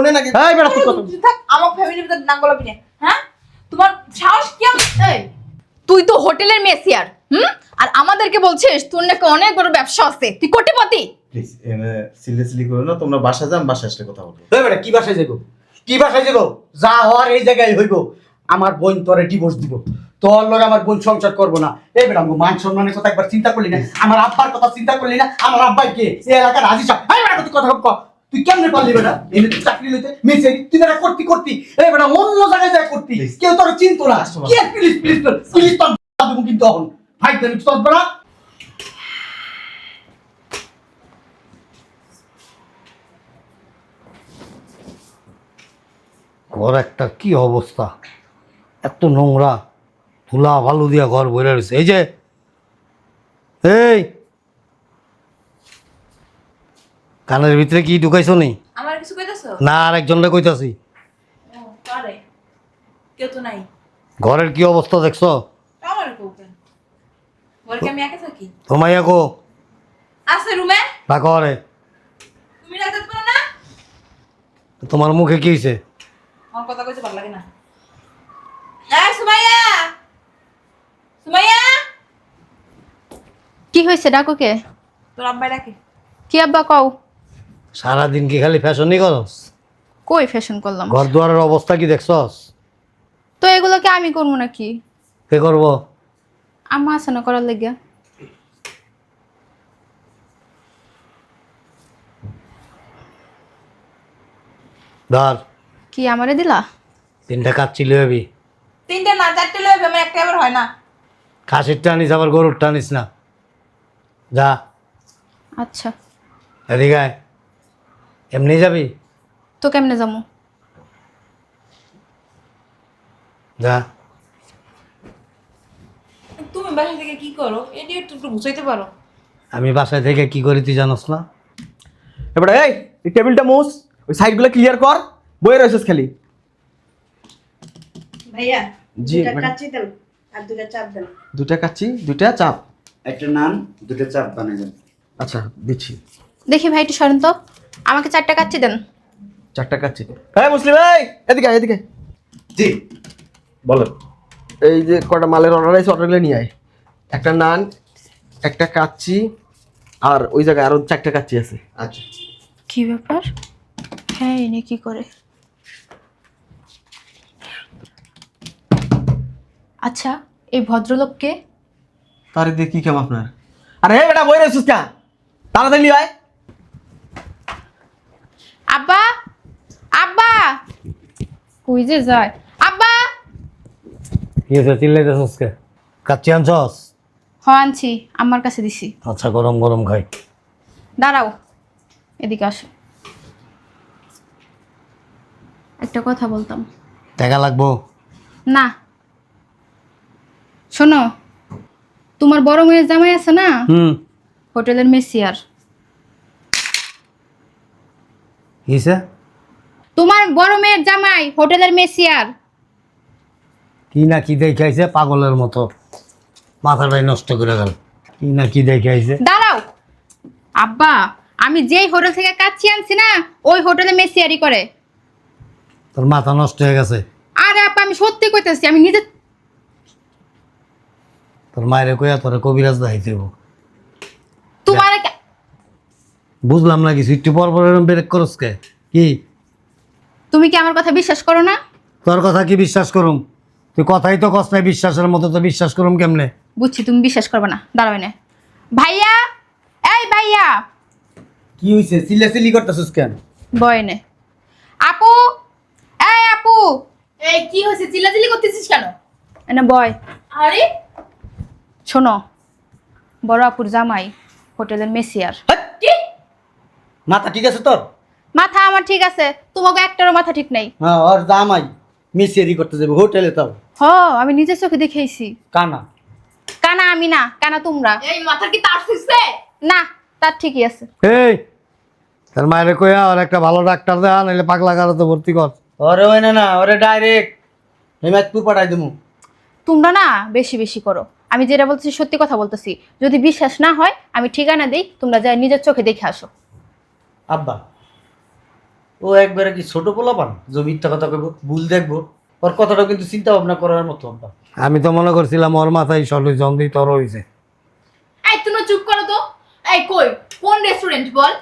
শোনে নাকি? এই বেটা তুই কথা থাক আমার ফ্যামিলির ভিতর নাঙ্গল পিনে হ্যাঁ? তোমার সাহস কি এই। তুই তো হোটেলের মেসিয়ার হুম? আর আমাদেরকে বলছিস তোর নাকি অনেক বড় ব্যবসা আছে। তুই কোটিপতি। প্লিজ সিরিয়াসলি করো না তোমরা বাসা যান বাসা আসলে কথা বলব। এই বেটা কি বাসায় যাব কি বাসায় যাব যা হওয়ার এই জায়গায় হইব। আমার বোন তোরে ডিভোর্স দিব। তোর লগে আমার বোন সংসার করব না। এই বেটা আমার মান সম্মানের কথা একবার চিন্তা করলি না? আমার আব্বার কথা চিন্তা করলি না? আমার আব্বাই কে? এই এলাকার রাজি সাহেব এই বেটা তুই কথা কম ক। তুই কেমনে পারলি বেটা? এনে তুই চাকরি লইতে মেসে তুই বেটা করতি করতি। এই বেটা অন্য জায়গায় যায় করতি। কেউ তোর চিনতো না। কি প্লিজ প্লিজ প্লিজ তোর? দেবো কিন্তু ভাই তোর বেটা। ঘর একটা কি অবস্থা? এত নোংরা। ধুলা ভালো দিয়া ঘর বইরে রয়েছে। এই যে। এই! কানের ভিতরে কি ঢুকাইছো নি? আমার কিছু কইতাছো? না আর একজনরে কইতাছি। পারে কেউ তো নাই। ঘরের কি অবস্থা দেখছ? আমার কৌকে বলকে আমি একা থাকি? তোমাইয়া কো আছে রুমে? ডাকো রে তুমি রাখতে পারো না? তোমার মুখে কি হয়েছে আমার কথা কইতে ভালো লাগে না। এই সুমাইয়া! সুমাইয়া! কি হয়েছে ডাকো কে তোর আব্বাই ডাকে। কি আব্বা কও? সারাদিন কি খালি ফ্যাশনই করস? কই ফ্যাশন করলাম? ঘর দুয়ারের অবস্থা কি দেখছস? তো এগুলো কি আমি করব নাকি? কে করব? আম্মা আছে না করার লেগে ধর। কি আমারে দিলা? তিনটা কাজ চিলি হবি তিনটে না চারটে লইবে আমার একটা আবার হয় না। খাসির টানিস আবার গরুর টানিস না। যা। আচ্ছা। এদিকে আয়। এমনি যাবি? তো কেমনে যাব? যা। তুমি বাসা থেকে কি করো? এটি একটু একটু বুঝাইতে পারো। আমি বাসায় থেকে কি করি তুই জানোস না? এবারে এই এই টেবিলটা মুস ওই সাইডগুলো ক্লিয়ার কর বইয়ে রয়েছিস খালি। ভাইয়া জি। কাচ্চি দেন আর দুটা চাপ দেন। দুটা কাচ্চি দুটা চাপ? একটা নান দুটো চাপ বানিয়ে দেন। আচ্ছা দিচ্ছি। দেখি ভাই একটু সরেন তো। আমাকে চারটা কাচ্চি দেন। চারটা কাচ্চি। হ্যাঁ মুসলিম ভাই এদিকে আয়, এদিকে জি বলো এই যে কটা মালের অর্ডার আছে অর্ডারগুলো নিয়ে আয়। একটা নান একটা কাচ্চি আর ওই জায়গায় আরও চারটা কাচ্চি আছে। আচ্ছা। কি ব্যাপার? হ্যাঁ এনে কি করে? আচ্ছা এই ভদ্রলোককে? তারে দিয়ে কি কাম আপনার? আরে হে বেটা বই রয়েছিস কা তাড়াতাড়ি নিয়ে আয়। আব্বা আব্বা। কই যে যায়? আব্বা। কি হয়েছে চিল্লাইতেছস কে কাচ্চি আনছস? হ আনছি। আমার কাছে দিছি। আচ্ছা গরম গরম খাই। দাঁড়াও এদিকে আসো। একটা কথা বলতাম। টাকা লাগবো? না। শোনো তোমার বড় মেয়ের জামাই আছে না? হুম। হোটেলের মেসিয়ার। কিসে? তোমার বড় মেয়ের জামাই হোটেলের মেসিয়ার। কি না কি দেখাইছে পাগলের মতো। মাথাটাই নষ্ট করে গেল। কি না কি দেখাইছে দাঁড়াও। আব্বা আমি যেই হোটেল থেকে কাচ্চি আনছি না ওই হোটেলে মেসিয়ারি করে। তোর মাথা নষ্ট হয়ে গেছে। আরে আব্বা আমি সত্যি কইতেছি আমি নিজে তোর মায়ের কইয়া তোর কবিরাজ। তোমার বুঝলাম না কিছু একটু পর পর এরম ব্রেক করস কে? কি? তুমি কি আমার কথা বিশ্বাস করো না? তোর কথা কি বিশ্বাস করুম? তুই কথাই তো কস নাই বিশ্বাসের মতো তো বিশ্বাস করুম কেমনে? বুঝছি তুমি বিশ্বাস করবে না। দাঁড়াবে না ভাইয়া! এই ভাইয়া! কি হইছে? চিল্লা চিল্লি করতেছিস কেন? বয়নে আপু! এই আপু! এই কি হয়েছে চিল্লাচিল্লি করতেছিস কেন? এনে বয়। আরে? শোনো বড় আপুর জামাই হোটেলের মেসিয়ার। মাথা ঠিক আছে তোর? মাথা আমার ঠিক আছে তোমাকে একটারও মাথা ঠিক নাই। হ্যাঁ ওর জামাই মিসেরি করতে যাবে হোটেলে তো হ আমি নিজের চোখে দেখেছি কানা। কানা আমি না কানা তোমরা। এই মাথার কি তার ফুসছে না তার ঠিকই আছে। এই তোর মায়ের কইয়া ওর একটা ভালো ডাক্তার দেয়া নাহলে পাগলা গাড়াতে ভর্তি কর। ওরে ওই না না ওরে ডাইরেক্ট হেমায়তপুর পাঠাই দেবো। তোমরা না বেশি বেশি করো। আমি যেটা বলতেছি সত্যি কথা বলতেছি। যদি বিশ্বাস না হয় আমি ঠিকানা দিই তোমরা যাই নিজের চোখে দেখে আসো। আব্বা ও একবারে কি ছোট পোলা পান যে মিথ্যা কথা কইব ভুল দেখব। ওর কথাটা কিন্তু চিন্তা ভাবনা করার মতো আব্বা। আমি তো মনে করছিলাম ওর মাথায় সরল জন্দি তর হয়েছে এই তুমি চুপ করো তো। এই কই? কোন রেস্টুরেন্ট বল?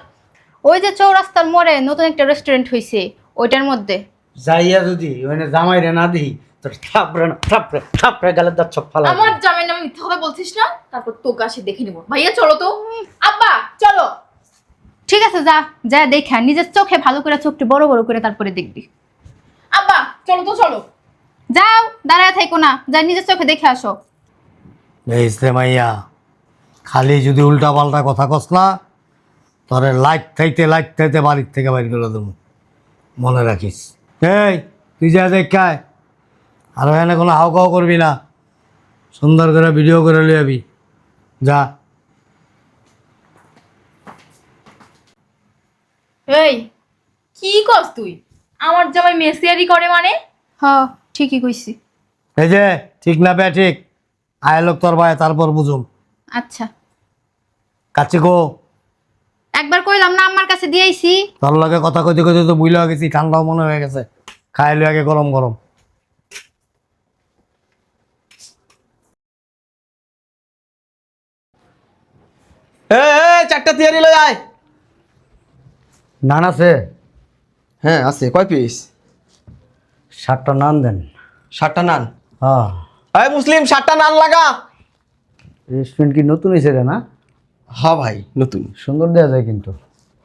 ওই যে চৌরাস্তার মোড়ে নতুন একটা রেস্টুরেন্ট হয়েছে ওইটার মধ্যে। যাইয়া যদি মানে জামাই রে না দিই তোর থাপড়ে না থাপড়ে থাপড়ে গালের দাঁত সব ফালা আমার জামাই নামে মিথ্যা কথা বলছিস না? তারপর তোকে আসে দেখে নিব। ভাইয়া চলো তো। আব্বা চলো। ঠিক আছে যা যা দেখা নিজের চোখে ভালো করে চোখটি বড় বড় করে তারপরে দেখবি। আব্বা চলো তো চলো। যাও দাঁড়ায় থাইকো না। যা নিজের চোখে দেখে আসো। বেসতে মাইয়া খালি যদি উল্টা পাল্টা কথা কস না তোরে লাইট থাইতে লাইট থাইতে বাড়ির থেকে বাইর করে দেবো। মনে রাখিস। এই তুই যা দেখায় আর এখানে কোনো হাও কাও করবি না। সুন্দর করে ভিডিও করে লিয়ে যাবি যা। এই কি কস তুই? আমার জামাই মেসিয়ারি করে মানে? হ ঠিকই কইছি। এই যে ঠিক না বে ঠিক? আয় লোক তোর ভাই তারপর বুঝুম। আচ্ছা। কাছে গো একবার কইলাম না আমার কাছে দিয়েছি তোর লগে কথা কইতে কইতে তো বুঝলে গেছি ঠান্ডাও মনে হয়ে গেছে। খাই লই আগে গরম গরম। এ চারটা তিয়ারি লই আয়। নান আছে? হ্যাঁ আছে। কয় পিস সাতটা নান দেন। ষাটটা নান? হ্যাঁ। এই মুসলিম ষাটটা নান লাগা। রেস্টুরেন্ট কি নতুন হয়েছে রে না? হ্যাঁ ভাই নতুন। সুন্দর দেওয়া যায় কিন্তু।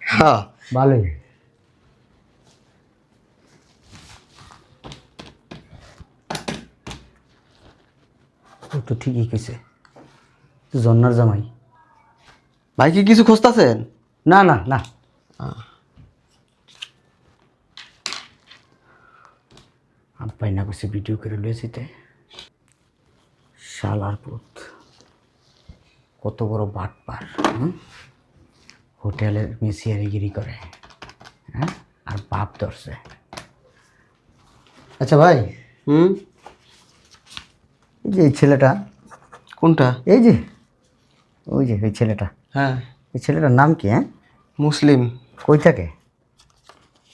হ্যাঁ। ভালোই। ও তো ঠিকই কইছে। জন্নার জামাই। ভাই কি কিছু খুঁজতেছেন? না না না। আব্বাই না কইছে ভিডিও করে লয়েছি তে শালার পুত। কত বড় বাটপার? হোটেলের মিসিয়ারিগিরি করে হ্যাঁ? আর বাপ ধরছে। আচ্ছা ভাই হুম? এই যে এই ছেলেটা কোনটা? এই যে ওই যে এই ছেলেটা। হ্যাঁ। এই ছেলেটার নাম কি হ্যাঁ? মুসলিম। কই থাকে?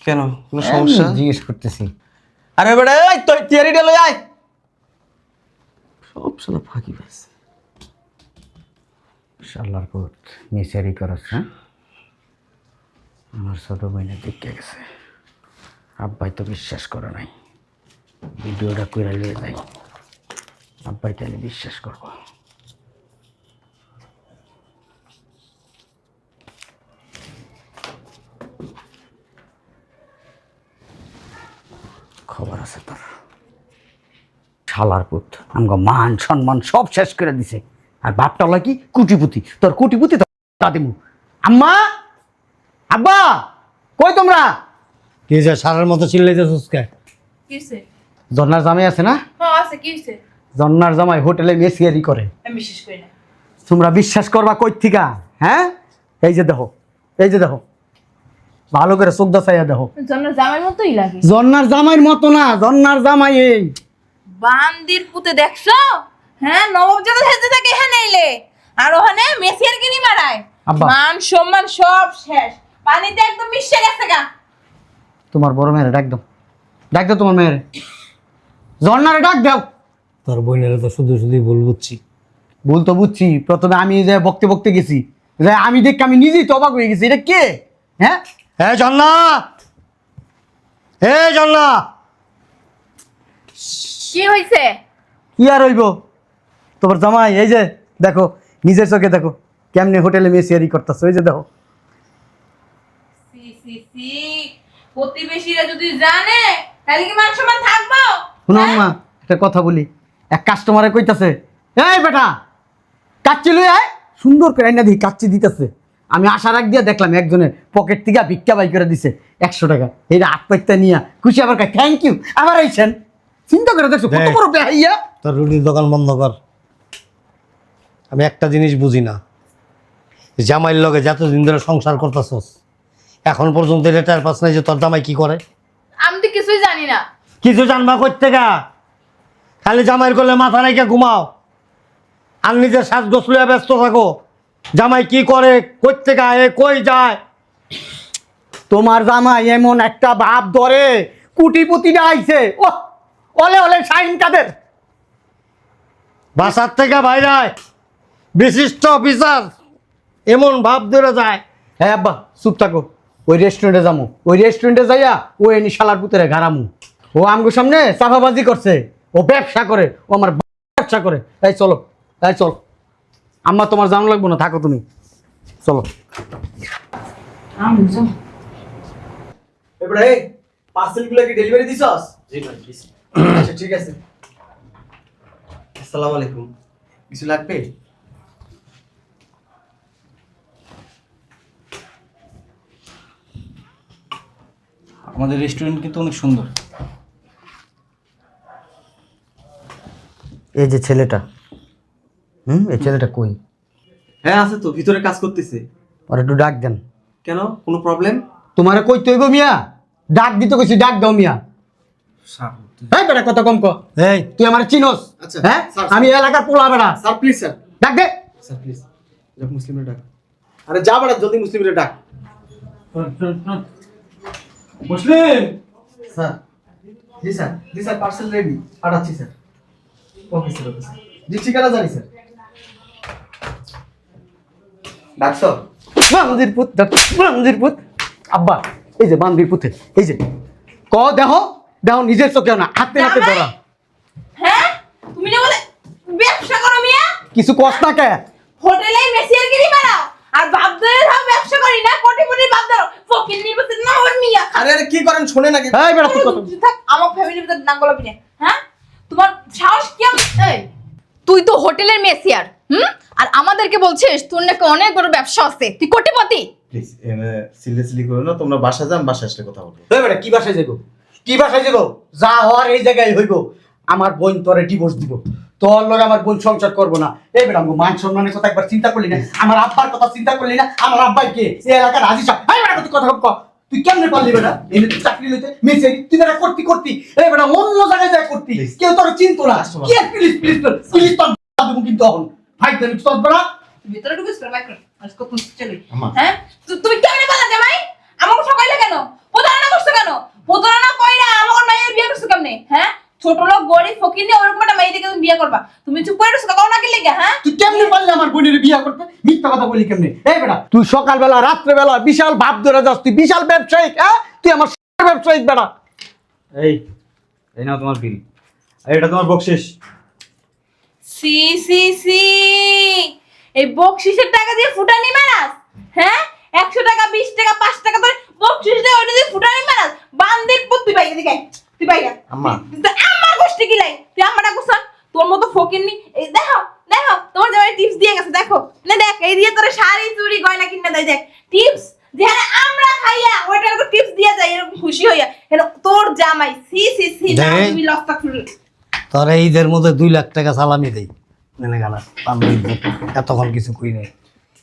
কেন? কোনো সমস্যা? জিজ্ঞেস করতেছি। আরে বেটা এই তুই তিয়ারিটা লই আয়। সব শালা ফাঁকি পাইছে শালার পুত মিসিয়ারি করস হ্যাঁ? আমার ছোট বোনে দেখে গেছে। আব্বাই তো বিশ্বাস করে নাই। ভিডিওটা করে লিয়ে যাই। আব্বাই তাহলে বিশ্বাস করব। খবর আছে তোর। শালার পুত আমগো মান সম্মান সব শেষ করে দিছে। আর বাপটা হলো কি? কুটিপুতি। তোর কুটিপুতি তো দিমু আম্মা! আব্বা! কই তোমরা? কি যে সারের মতো চিল্লাইতে সুস্কে কিসে জন্নার জামাই আছে না? হ্যাঁ আছে। কিসে জন্নার জামাই হোটেলে মেসিয়ারি করে। আমি বিশেষ করি না। তোমরা বিশ্বাস করবা কই থিকা? হ্যাঁ? এই যে দেখো। এই যে দেখো। ভালো করে চোখ দাসাইয়া দেখো। জন্য জামাই মতোই লাগে। জন্নার জামাইয়ের মতো না জন্নার জামাই এই। বান্দির পুতে দেখছ? হ্যাঁ নবাব যাতে হেঁটে থাকে হ্যাঁ নাইলে আর ওখানে মেসিয়ার গিনি মারায়। মান সম্মান সব শেষ। পানিতে একদম মিশে গেছে গা। তোমার বড় মেয়েরে ডাক দাও। ডাক দাও তোমার মেয়েরে। জন্নারে ডাক দাও। তোর বোনের তো শুধু শুধুই ভুল বুঝছি। ভুল তো বুঝছি। প্রথমে আমি যে বকতে বকতে গেছি যে আমি দেখে আমি নিজেই তো অবাক হয়ে গেছি। এটা কে? হ্যাঁ? হে জন্না হে জন্না কি হইছে? কি আর হইব? তোমার জামাই এই যে দেখো নিজের চোখে দেখো কেমনে হোটেলে মেসিয়ারি করতেছো এই যে দেখো। প্রতিবেশীরা যদি জানে তাহলে কি মান সম্মান থাকব? শুনো মা একটা কথা বলি। এক কাস্টমারে কইতাছে এই বেটা কাচ্চি লই আয় সুন্দর করে আইনা দিই কাচ্চি দিতেছে। আমি আশা রাখ দিয়া দেখলাম একজনের পকেট থেকে ভিক্ষা বাই করে দিছে একশো টাকা। এইটা আত্মহত্যা নিয়া। খুশি আবার থ্যাংক ইউ আবার আইছেন। চিন্তা করে দেখছ কত বড় বেহাইয়া। তোর রুটির দোকান বন্ধ কর। আমি একটা জিনিস বুঝি না। জামাইয়ের লগে যতদিন ধরে সংসার করতেছস এখন পর্যন্ত এটা টের পাস নাই যে তোর জামাই কি করে। আমি তো কিছুই জানি না। কিছু জানবা করতে গা খালি জামাইয়ের করলে মাথা নাইকে ঘুমাও। আর নিজের শ্বাস গোসলিয়া ব্যস্ত থাকো। জামাই কি করে করতে গায়ে কই যায়? তোমার জামাই এমন একটা ভাব ধরে কুটিপুতিটা আইছে। ও অলে অলে সাইন কাদের? বাসার থেকে বাইরায় বিশিষ্ট অফিসার এমন ভাব ধরে যায়। হ্যাঁ আব্বা, চুপ থাকো। ওই রেস্টুরেন্টে যাব ওই রেস্টুরেন্টে যাইয়া ও এনি শালার পুতরে ঘাড়ামু। ও আমগো সামনে চাপাবাজি করছে। ও ব্যবসা করে। ও আমার ব্যবসা করে। এই চলো, এই চল। আম্মা তোমার জানো লাগবো না থাকো তুমি। চলো। এবারে এই পার্সেলগুলো কি ডেলিভারি দিছস? জি ভাই দিছি। আচ্ছা ঠিক আছে। আসসালামু আলাইকুম। কিছু লাগবে? আমাদের রেস্টুরেন্ট কিন্তু অনেক সুন্দর। এই যে ছেলেটা হুম এই ছেলেটা কই? হ্যাঁ আছে তো ভিতরে কাজ করতেছে। ওর একটু ডাক দেন। কেন? কোনো প্রবলেম তোমারে কই তৈব মিয়া। ডাক দিতে কইছি ডাক দাও মিয়া। হ্যাঁ বেটা কত কম ক। এই। তুই আমার চিনোস। আচ্ছা, হ্যাঁ? আমি এলাকার পোলা বেড়া স্যার প্লিজ স্যার। ডাক দে। স্যার প্লিজ যাক মুসলিমরা ডাক। আরে যা বাড়া জলদি মুসলিমরা ডাক। মুসলিম! স্যার। জি স্যার। জি স্যার পার্সেল রেডি পাঠাচ্ছি sir. Okay sir okay sir জি ঠিকানা জানি স্যার। ডাকছো? বান্দির পুত বান্দির পুত। আব্বা এই যে বান্দির পুতে এই যে। ক দেহ? দেহ নিজের চোখেও না হাতে হাতে ধরা। হ্যাঁ? তুমি না বলে ব্যবসা করো মিয়া? কিছু কস না কে? হোটেলে মেসিয়ার গিরি বানাও আর বাপ ধরে থাও ব্যবসা করি না কোটি কোটি বাপ ধরো ফকির নির্বাচন না ওর মিয়া। আরে আরে কি করেন শোনে নাকি এই বেটা তুই কত থাক আমার ফ্যামিলির ভিতর নাঙ্গল পিনে হ্যাঁ? তোমার সাহস কি এই তুই তো হোটেলের মেসিয়ার হুম? আর আমাদেরকে বলছিস তোর নাকি অনেক বড় ব্যবসা আছে। তুই কোটিপতি। প্লিজ সিরিয়াসলি করো না তোমরা বাসা যান বাসা আসলে কথা বলব। এই বেটা কি বাসায় যাব কি বাসায় যাব যা হওয়ার এই জায়গায় হইব। আমার বোন তোরে ডিভোর্স দিব। তোর লগে আমার বোন সংসার করব না। এই বেটা আমার মান সম্মানের কথা একবার চিন্তা করলি না? আমার আব্বার কথা চিন্তা করলি না? আমার আব্বাই কে? এই এলাকার রাজি সাহেব এই বেটা কথা কম ক। তুই কেমনে পারলি বেটা? এনে তুই চাকরি লইতে মেসে তুই বেটা করতি করতি। এই বেটা অন্য জায়গায় যায় করতি। কেউ তোর চিনতো না. কি প্লিজ প্লিজ প্লিজ তোর দেবো কিন্তু এখন। ভাই দেন তোর বেটা? ভিতরে ঢুকিস করে বাইক কর আজকে তুই চলে। হ্যাঁ? তুমি কেমনে পালা জামাই আমাকে সকালে কেন? প্রতারণা করছ কেন? প্রতারণা কইরা আমার মায়ের বিয়ে করছ কেমনে? হ্যাঁ? ছোট লোক গরিব ফকির নিয়ে ওরকম একটা মেয়ে দেখে তুমি বিয়ে করবা। তুমি চুপ করে লেগে হ্যাঁ? তুই কেমনে পারলি আমার বোনের বিয়ে করতে? মিথ্যা কথা বলি কেমনে? এই বেটা তুই সকালবেলা রাত্রেবেলা বিশাল ভাব ধরে যাস তুই বিশাল ব্যবসায়িক হ্যাঁ? তুই আমার ব্যবসায়িক বেটা। এই এই নাও তোমার বিল এটা তোমার বকশিস। সি সি সি। এই বকশিসের টাকা দিয়ে ফুটানি মারাস হ্যাঁ? একশো টাকা বিশ টাকা পাঁচ টাকা ধরে বকশিস দিয়ে ওইটা দিয়ে ফুটানি মারাস। বান্দির পুত তুই বাইরে দিকে আয়। তুই বাইরে আম্মা। আমার গোষ্ঠী কি লাই? তুই আমার গুছান তোর মতো ফকির নি এই দেখো দেখো তোমার জামাই টিপস দিয়ে গেছে দেখো। না দেখ এই দিয়ে তোর শাড়ি চুড়ি গয়না কিনে দেয় দেখ। টিপস যেখানে আমরা খাইয়া টিপস দিয়া যায় এরকম খুশি হইয়া। তোর জামাই সি সি সি না। তুমি লস্তা খুলে তোরা ঈদের মধ্যে দুই লাখ টাকা সালামি দেই। মেনে গেল এতক্ষণ কিছু কই নাই।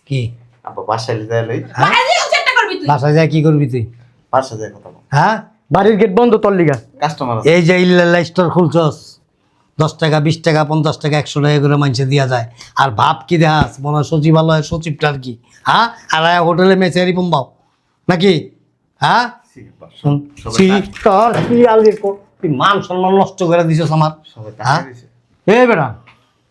কি? আব্বা বাসায় যাই লই। হ্যাঁ? বাসায় যায় কি করবি তুই? বাসা যায় কথা হ্যাঁ? বাড়ির গেট বন্ধ তোর লিগা। কাস্টমার এই যে ইল্লাল্লাহ স্টোর খুলছস দশ টাকা বিশ টাকা পঞ্চাশ টাকা একশো টাকা করে মানুষে দেওয়া যায়। আর ভাব কি দেখাস মনে হয় সচিবালয় সচিবটার কি। হ্যাঁ? আর আয়া হোটেলে মেসেরি পম্বাও নাকি? হ্যাঁ? তুই মান সম্মান নষ্ট করে দিছস আমার। হ্যাঁ? টাকা এ বেড়া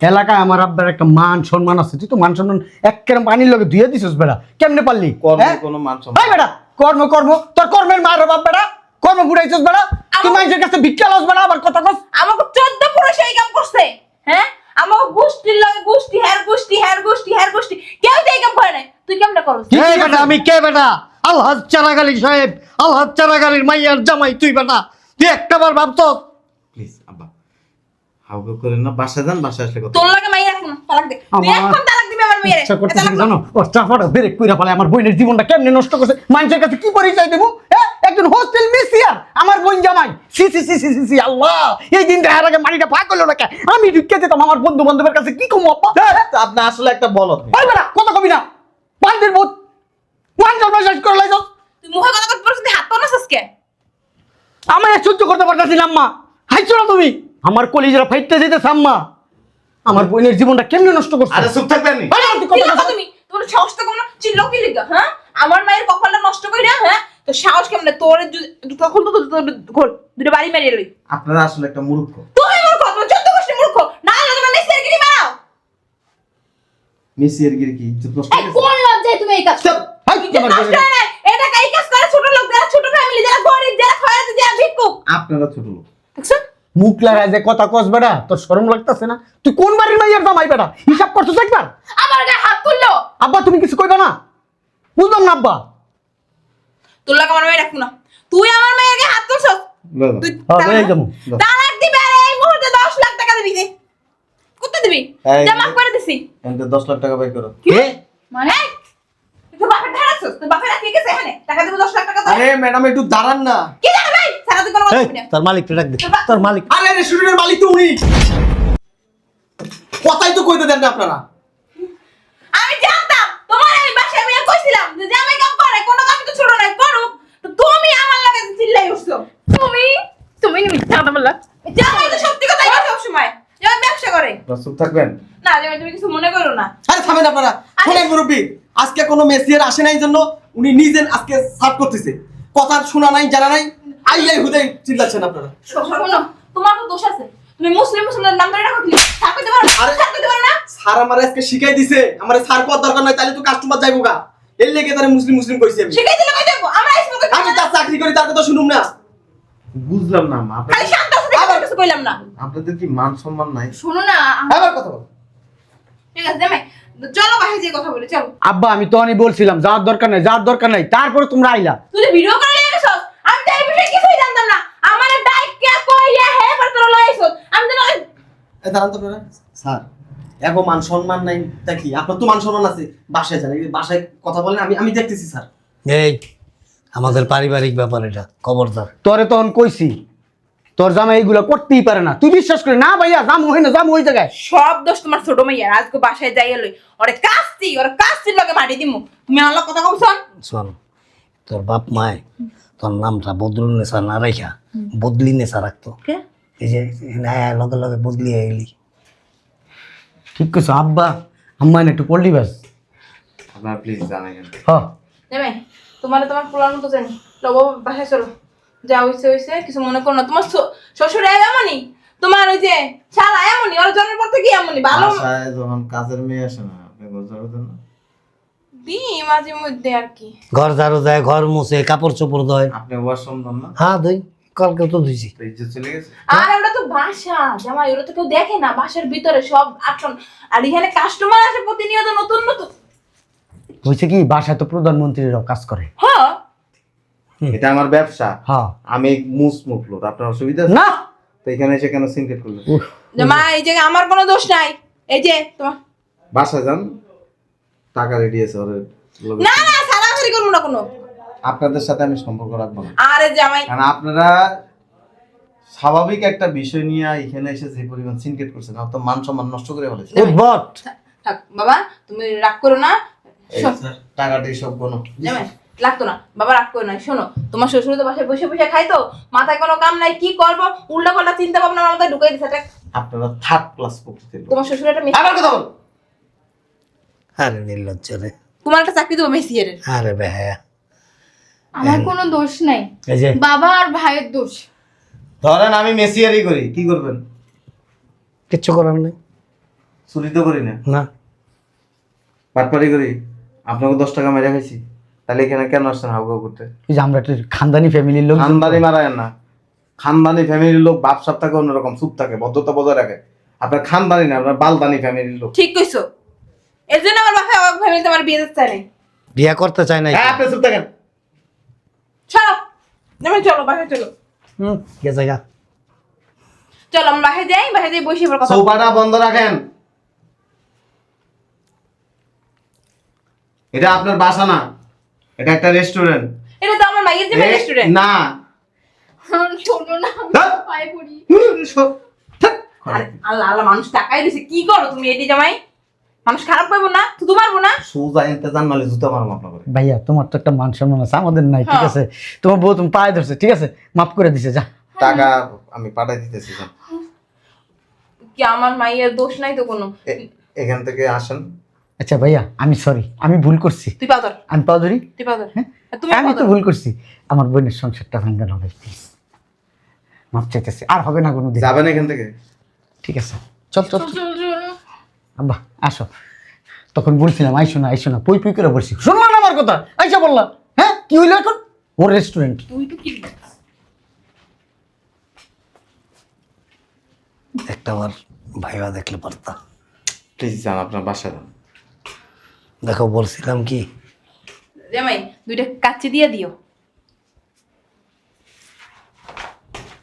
এলাকায় আমার আব্বার একটা মান সম্মান আছে। তুই তো মান সম্মান একের পানির লগে ধুয়ে দিছিস বেড়া কেমনে পারলি? কর্মে হ্যাঁ? কোনো মান সম্মান বেড়া কর্ম কর্ম তোর কর্মের মার বাপ বেড়া কর্ম বুড়াইছস বেড়া? তুই মানুষের কাছে ভিক্ষা লস বেড়া? আবার কথা কস। আমাকে চোদ্দ পুরুষ এই কাম করছে হ্যাঁ? আমাকে গোষ্ঠীর লগে গোষ্ঠী হ্যার গোষ্ঠী হ্যার গোষ্ঠী হ্যার গোষ্ঠী। কেউ তো এই কাম করে নাই। তুই কেমনে করস? কে বেটা আমি কে বেটা? আলহাজ চারাগালি সাহেব আলহাজ চারাগালির মাইয়ার জামাই তুই বেটা। তুই একটা বার ভাবছস হাউকে করেন না বাসা যান বাসা আসলে কথা তোর লাগে মাইয়া রাখব তালাক দে তুই এখন তালাক দিবি আমার মেয়েরে। ইচ্ছা করতেছে। জানো? বেরেক কইরা ফেলে আমার বোনের জীবনটা কেমনে নষ্ট করছে? মানুষের কাছে কি পরিচয় দেবো? হ্যাঁ একজন হোস্টেল মিসিয়ার আমার বোন জামাই। সি সি সি সি সি সি আল্লাহ! এই দিন দেখার আগে মাটিটা ফাঁক করল না কে আমি ঢুকে যেতাম আমার বন্ধু বান্ধবের কাছে কি কমো হ্যাঁ? আপনি আসলে একটা বলত কত কবি না। পান্ডের বোধ পান জন্ম শেষ করে লাইছ। তুই মুখে কথা হাত কে? আমি সহ্য করতে পারতেছিলাম মা। হাইছো না তুমি? আমার কলিজারা ফাইটতে যেতেছে আম্মা। আমার বোনের জীবনটা কেমনে নষ্ট করছে? আরে চুপ থাকবেন নি কথা তুমি? তোমার সাহস তো কম না চিল্লো কি লিগা হ্যাঁ? আমার মায়ের কপালটা নষ্ট কইরা হ্যাঁ? তো সাহস কেমন? তোর তখন তো তোর ঘোর দুটো বাড়ি মারিয়ে লই। আপনারা আসলে একটা মূর্খ। তুমি মূর্খ তোমার চোদ্দ গোষ্ঠী মূর্খ। না হলে তোমার মেসির গিরি মারাও। মেসি এর গিয়ে কি? ইজ্জত নষ্ট এই? কোন লজ্জায় তুমি এই কাজ করো? হাই, তোমার নষ্ট বোনের- নাই। এটা এই কাজ করে? ছোট লোক যারা ছোট ফ্যামিলি যারা গরিব যারা খয়রাতি যারা ভিক্ষুক। আপনারা ছোট লোক। মুখ লাগায় যে কথা কস বেটা তোর শরম লাগতেছে না? তুই কোন বাড়ির মাইয়ার জামাই বেটা? হিসাব করছিস একবার? আমার গায়ে হাত তুললো। আব্বা তুমি কিছু কইবা না? বুঝলাম না আব্বা। তোর লাগে আমার মেয়ে না। তুই আমার হাত তুলছস? লও, লও। তুই হ্যাঁ, তালাক- লয়ে যাব। তালাক দিবি আর এই মুহূর্তে দশ লাখ টাকা দিবি দে। কত দিবি? করে দিছি। লাখ টাকা বাই করো। কে? মানে? তুই তো বাপের ধারাছস। তুই বাপের রাখি গেছে এখানে? টাকা দেবো দশ লাখ টাকা। আরে ম্যাডাম একটু দাঁড়ান না। কি জানে কোনো কথা এই, না। তোর মালিক ডাক দে তোর মালিক। আরে রেস্টুরেন্টের মালিক তো উনি। কথাই তো কইতে দেন না আপনারা। আমি জানতাম তোমার এই বাসায় আমি কইছিলাম যে জামাই কাম করে কোনো কাম তো ছোট নাই করুক। তো তুমি আমার লাগে চিল্লাই উঠছো। তুমি তুমি মিথ্যা কথা বললা। জামাই তো সত্যি কথাই বলে সব সময় জামাই ব্যবসা করে। আপনারা চুপ থাকবেন। না জামাই তুমি কিছু মনে করো না। আরে থামেন আপনারা। শোনেন মুরব্বী আজকে কোনো মেসিয়ার আসে নাই জন্য উনি নিজে আজকে সার্ভ করতেছে। কথা শোনা নাই জানা নাই। আই আই হুদাই চিল্লাচ্ছেন আপনারা। শোনো তোমার তো দোষ আছে। তুমি মুসলিম নাম ধরে রাখো কি থাকতে পারো আরে- থাকতে পারো না। স্যার আমার আজকে শিখাই দিছে আমার স্যার দরকার নাই তাহলে তো কাস্টমার যাইবো গা। এর লেগে তারা মুসলিম মুসলিম কইছি আমি। শিখাই দিলে কই যাব? আমরা এসে কই আমি তার চাকরি করি তার কথা শুনুম না। বুঝলাম না মা খালি শান্ত আর কিছু কইলাম না। আপনাদের কি মান সম্মান নাই? শোনো না আবার কথা বল। ঠিক আছে জামাই। চলো বাহিরে যে কথা বলে চলো। আব্বা আমি তো অনেক বলছিলাম যাওয়ার দরকার নাই যাওয়ার দরকার নাই তারপরে তোমরা আইলা। তুই ভিডিও করে নিয়ে গেছস আমি তো এই বিষয়ে কিছুই জানতাম না আমার ডাইক কে কইয়া হে পর তোর লই আইছস আমি তো নয় এ দাঁড়ান তো আপনারা। স্যার। এগো মান সম্মান নাই তা কি? আপনার তো মান সম্মান আছে বাসায় যান। বাসায় কথা বলেন আমি আমি দেখতেছি স্যার। এই আমাদের পারিবারিক ব্যাপার এটা খবরদার। তোরে তখন কইছি তোর জামাই এইগুলো করতেই পারে না। তুই বিশ্বাস করি না ভাইয়া জাম হই না জাম ওই জায়গায়। সব দোষ তোমার ছোট মাইয়ার। আজকে বাসায় যাইয়া লই ওরে কাস্তি ওরে কাস্তির লগে মাটি দিমু। তুমি আমার কথা কইছন শোন। তোর বাপ মায় তোর নামটা বদলুল নেশা না রেখা বদলি নেশা রাখতো। কে? এই যে হ্যাঁ লগে লগে বদলি হয়ে গেলি। ঠিক কইছো আব্বা আম্মা না একটু পল্লি বাস। আপনারা প্লিজ জানাই হ জামাই তোমার তোমার পুরানো তো জানি। লব বাসায় চলো। যা হইছে হইছে কিছু মনে করো না। তোমার শ্বশুর এমনই। তোমার ওই যে শালা এমনই ওর জন্মের পর থেকে এমনই। ভালো যখন কাজের মেয়ে আসে না আপনি গোজারো দেন না? মাঝে মধ্যে আর কি। ঘর ঝাড়ু দেয় ঘর মুছে কাপড় চোপড় দেয় আপনি ওয়াশরুম দেন না? হ্যাঁ দুই কালকে তো ধুইছি। আর ওটা তো বাসা জামাই ওটা তো কেউ দেখে না বাসার ভিতরে সব আটন আর এখানে কাস্টমার আসে প্রতিনিয়ত নতুন নতুন। হয়েছে কি বাসায় তো প্রধানমন্ত্রীরাও কাজ করে। হ্যাঁ। এটা আমার ব্যবসা। হ্যাঁ। আমি মুস মুখলো আপনার অসুবিধা না। তো এখানে এসে কেন সিনকেট করলেন জামা এই জায়গায় আমার কোনো দোষ নাই। এই যে তোমার বাসা যান। টাকা রেডি আছে লগে। না না সারাসারি করব না কোনো। আপনাদের সাথে আমি সম্পর্ক রাখব না। আরে জামাই কারণ আপনারা স্বাভাবিক একটা বিষয় নিয়ে এখানে এসে যে পরিমাণ সিনকেট করছেন আপনার মান সম্মান নষ্ট করে ফেলেছে থাক বাবা তুমি রাগ করো না। সব জামাই লাগতো না। বাবা রাগ করো না। শোনো তোমার শ্বশুর তো বাসায় বসে বসে খাই তো। মাথায় কোনো কাম নাই কি করব? উল্টা পাল্টা চিন্তা ভাবনা আমার মাথায় ঢুকাই দিচ্ছে আপনারা থার্ড ক্লাস লোক। তোমার শ্বশুর একটা মেয়ে। আবার কথা বল। আরে নির্লজ্জ রে। তোমার একটা চাকরি দেবো মেসিয়ার আরে বেহায়া। আমার কোনো দোষ নাই। বাবা আর ভাইয়ের দোষ। ধরেন আমি মেসিয়ারি করি কি করবেন? কিচ্ছু করার নেই। চুরি তো করি না? না। পাটপাড়ি করি আপনাকে দশ টাকা মেরে খাইছি তাহলে এখানে কেন আসছেন হাউকাউ করতে? যে আমরা একটা খানদানি ফ্যামিলির লোক খানদানি মারায় না। খানদানি ফ্যামিলির লোক বাপসাপ থাকে অন্যরকম চুপ থাকে ভদ্রতা বজায় রাখে। আপনার খানদানি না আপনার বালদানি ফ্যামিলির লোক। ঠিক কইছো। এর জন্য আমার বাসায় আমার ফ্যামিলিতে আমার বিয়ে দিতে চাই নাই। বিয়া করতে চাই না হ্যাঁ আপনি চুপ থাকেন। চলো জামাই চলো। হুম গেছে গা। চলো আমরা বাসায় যাই বাসায় যাই বসে কথা বলব। বন্ধ রাখেন। এটা আপনার বাসা না এটা একটা রেস্টুরেন্ট এটা তো আমার মাইয়ের যে রেস্টুরেন্ট না। শোনো না হ্যাঁ? পায়ে পড়ি। আল্লাহ আল্লাহ মানুষ টাকাই দিছে কি করো তুমি এটি জামাই? মানুষ খারাপ পাইবো না তুই পারব না। সোজা ইন্তজাম নালে জুতা মারো আপনার করে ভাইয়া তোমার তো একটা মান সম্মান আছে আমাদের নাই ঠিক হ্যাঁ। আছে? তোমার বউ তুমি পায়ে ধরছে ঠিক আছে? মাফ করে দিছে যা। টাকা আমি পাঠাই দিতেছি যান। কি আমার মাইয়ের দোষ নাই তো কোনো? এখান থেকে আসেন। আচ্ছা ভাইয়া আমি সরি আমি ভুল করছি। তুই পাও ধর। আমি পাও ধরি? তুই পাও ধর। হ্যাঁ? তুমি আমি তো ভুল করছি। আমার বোনের সংসারটা ভাঙ্গা হবে প্লিজ মাপ চাইতেছে আর হবে না কোনো দিন যাবেন এখান থেকে? ঠিক আছে। চল চল চল। আব্বা আসো। তখন বলছিলাম আইসো না আইসো না পই পই করে বলছি শুনলাম না আমার কথা আইসা বললাম হ্যাঁ কি হইল এখন? ওর রেস্টুরেন্ট একটা বার ভাইবা দেখলে পারতাম প্লিজ যান আপনার বাসা যান। দেখো বলছিলাম কি? জামাই দুইটা কাচ্চি দিয়ে দিও।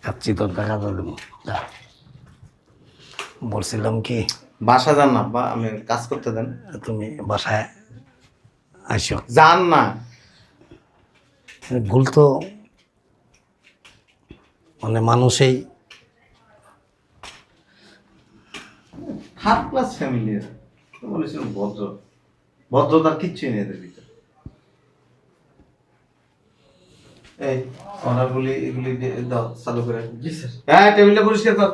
খাচ্ছি তোর টাকা তো দেবো। বলছিলাম কি? বাসা যান না বা আমি কাজ করতে দেন। তুমি বাসায় আসো যান না। ভুল তো মানে মানুষেই থার্ড ক্লাস ফ্যামিলি বলেছিলাম ভদ্র। ভদ্রতার কিচ্ছুই নেই এদের ভিতরে। এই অর্ডারগুলি এগুলি দিয়ে দাও চালু করে। জি স্যার। হ্যাঁ টেবিলটা পরিষ্কার কর।